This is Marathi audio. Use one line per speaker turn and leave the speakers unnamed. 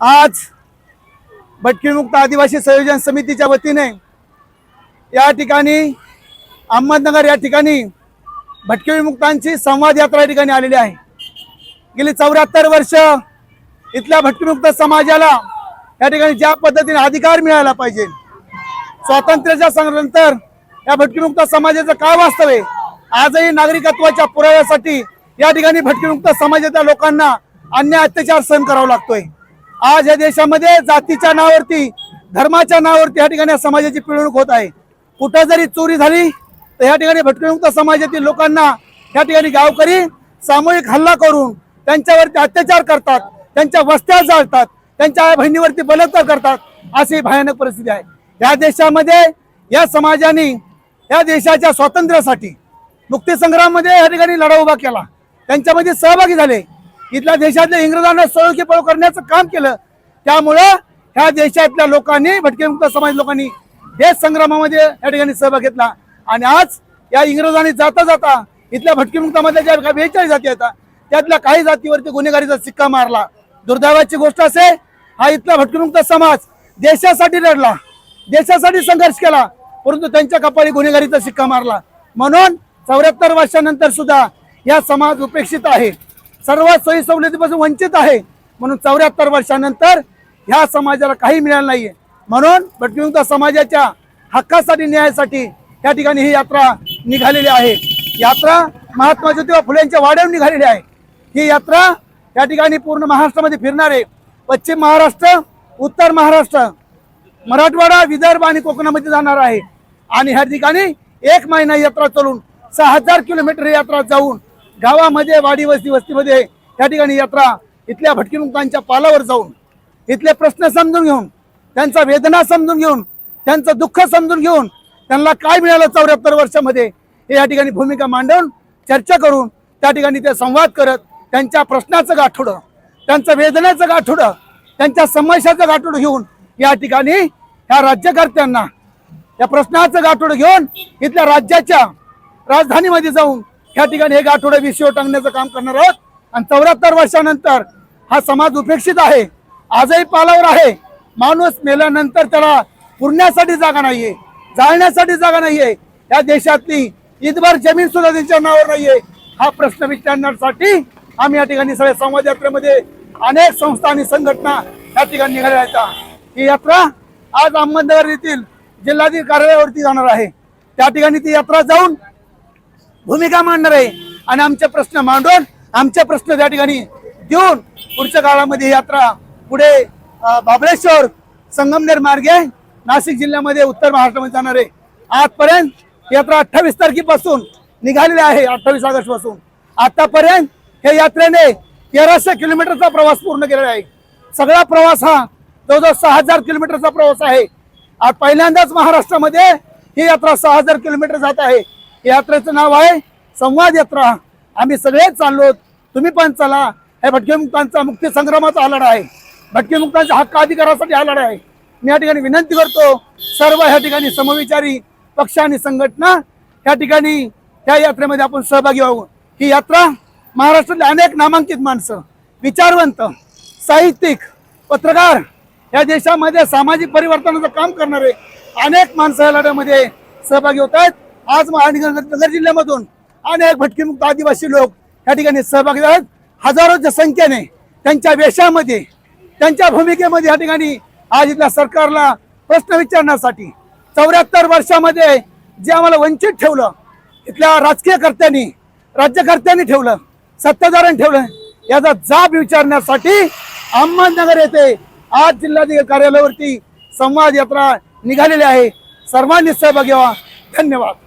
आज भटकीमुक्त आदिवासी संयोजन समितीच्या वतीने या ठिकाणी अहमदनगर या ठिकाणी भटकीविमुक्तांची संवाद यात्रा या ठिकाणी आलेली आहे. गेली चौऱ्याहत्तर वर्ष इथल्या भटकीमुक्त समाजाला या ठिकाणी ज्या पद्धतीने अधिकार मिळाला पाहिजे स्वातंत्र्याच्या संघानंतर या भटकीमुक्त समाजाचं काय वास्तव आहे? आजही नागरिकत्वाच्या पुराव्यासाठी या ठिकाणी भटकीमुक्त समाजाच्या लोकांना अन्याय अत्याचार सहन करावा लागतोय. आज या देशामध्ये जातीच्या नावावरती धर्माच्या नावावरती या ठिकाणी समाजाची पिळवणूक होत आहे. कुठं जरी चोरी झाली तर या ठिकाणी भटकीमुक्त समाजातील लोकांना या ठिकाणी गावकरी सामूहिक हल्ला करून त्यांच्यावरती अत्याचार करतात त्यांच्या वस्त्या जाळतात त्यांच्या आई बहिणीवरती बलात्कार करतात अशी भयानक परिस्थिती आहे. या देशामध्ये या समाजाने या देशाच्या स्वातंत्र्यासाठी मुक्तीसंग्राममध्ये या ठिकाणी लढा उभा केला. त्यांच्यामध्ये सहभागी झाले. इथल्या देशातल्या इंग्रजांना सळोखी पळो करण्याचं काम केलं. त्यामुळं ह्या देशातल्या लोकांनी भटकेमुक्त समाज लोकांनी देश संग्रामामध्ये या ठिकाणी सहभाग घेतला. आणि आज या इंग्रजांनी जाता जाता इथल्या भटकीमुक्तामध्ये ज्या काही बेचाळीस जाती येतात त्यातल्या काही जातीवरती गुन्हेगारीचा सिक्का मारला. दुर्दैवाची गोष्ट असे हा इथला भटकीमुक्त समाज देशासाठी लढला. देशासाठी संघर्ष केला. परंतु त्यांच्या कपाळी गुन्हेगारीचा शिक्का मारला. म्हणून चौऱ्याहत्तर वर्षानंतर सुद्धा या समाज उपेक्षित आहे. सर्व सोयी सवलतीपासून वंचित आहे. म्हणून चौऱ्याहत्तर वर्षानंतर ह्या समाजाला काही मिळालं नाहीये. म्हणून भटकीमुक्त समाजाच्या हक्कासाठी न्यायासाठी या ठिकाणी ही यात्रा निघालेली आहे. यात्रा महात्मा ज्योतिबा फुलेंच्या वाड्यावर निघालेली आहे. ही यात्रा या ठिकाणी पूर्ण महाराष्ट्रामध्ये फिरणार आहे. पश्चिम महाराष्ट्र उत्तर महाराष्ट्र मराठवाडा विदर्भ आणि कोकणामध्ये जाणार आहे. आणि ह्या ठिकाणी एक महिना यात्रा चालून सहा हजार किलोमीटर यात्रा जाऊन गावामध्ये वाडी वस्ती वस्तीमध्ये या ठिकाणी यात्रा इथल्या भटकीमुक्तांच्या पालावर जाऊन इथले प्रश्न समजून घेऊन त्यांचा वेदना समजून घेऊन त्यांचं दुःख समजून घेऊन त्यांना काय मिळालं चौऱ्याहत्तर वर्षामध्ये हे या ठिकाणी भूमिका मांडून चर्चा करून त्या ठिकाणी ते संवाद करत त्यांच्या प्रश्नाचं गाठोडं त्यांचं वेदनेचं गाठोडं त्यांच्या समस्याचं गाठोडं घेऊन या ठिकाणी ह्या राज्यकर्त्यांना या प्रश्नाचं गाठोडं घेऊन इथल्या राज्याच्या राजधानीमध्ये जाऊन या ठिकाणी हे गाठोडं विषय टांगण्याचं काम करणार आहोत. आणि चौऱ्याहत्तर वर्षानंतर हा समाज उपेक्षित आहे. आजही पालावर आहे. माणूस मेल्यानंतर त्याला पुरण्यासाठी जागा नाहीये जाळण्यासाठी जागा नाहीये. या देशातली ईदभर जमीन सुद्धा त्यांच्या नावावर नाहीये. हा प्रश्न विचारण्यासाठी आम्ही या ठिकाणी सगळ्या संवाद यात्रेमध्ये अनेक संस्था आणि संघटना या ठिकाणी निघाल्या आहेत. ही यात्रा आज अहमदनगर येथील जिल्हाधिकारी कार्यालयावरती जाणार आहे. त्या ठिकाणी ती यात्रा जाऊन भूमिका मांडणार आहे. आणि आमचे प्रश्न मांडून आमचे प्रश्न त्या ठिकाणी देऊन पुढच्या काळामध्ये यात्रा पुढे बाबळेश्वर संगमनेर मार्गे नाशिक जिल्ह्यामध्ये उत्तर महाराष्ट्रामध्ये जाणार आहे. आजपर्यंत यात्रा अठ्ठावीस तारखेपासून निघालेली आहे अठ्ठावीस ऑगस्टपासून आतापर्यंत या यात्रेने तेराशे किलोमीटरचा प्रवास पूर्ण केलेला आहे. सगळा प्रवास हा जवळजवळ सहा हजार किलोमीटरचा प्रवास आहे. आज पहिल्यांदाच महाराष्ट्रामध्ये ही यात्रा सहा हजार किलोमीटर जात आहे. यात्रेचं नाव आहे संवाद यात्रा. आम्ही सगळेच चाललो तुम्ही पण चला. हे भटकेमुक्तांचा मुक्ती संग्रामाचा हा लढा आहे. भटकेमुक्तांच्या हक्क अधिकारासाठी हा लढा आहे. मी या ठिकाणी विनंती करतो सर्व ह्या ठिकाणी समविचारी पक्ष आणि संघटना या ठिकाणी त्या यात्रेमध्ये आपण सहभागी व्हावं. ही यात्रा महाराष्ट्रातले अनेक नामांकित माणसं विचारवंत साहित्यिक पत्रकार या देशामध्ये सामाजिक परिवर्तनाचं काम करणारे अनेक माणसं या लढ्यामध्ये सहभागी होत आहेत. आज महानगर नगर जिल्ह्यामधून अनेक भटकीमुक्त आदिवासी लोक या ठिकाणी सहभागी आहेत हजारोच्या संख्येने त्यांच्या वेशामध्ये त्यांच्या भूमिकेमध्ये या ठिकाणी आज इथल्या सरकारला प्रश्न विचारण्यासाठी चौऱ्याहत्तर वर्षामध्ये जे आम्हाला वंचित ठेवलं इथल्या राजकीय कर्त्यांनी राज्यकर्त्यांनी ठेवलं सत्ताधाऱ्यांनी ठेवलं याचा जाब विचारण्यासाठी अहमदनगर येथे आज जिल्हाधिकारी कार्यालयावरती संवाद यात्रा निघालेली आहे. सर्वांनी सहभागी व्हा. धन्यवाद.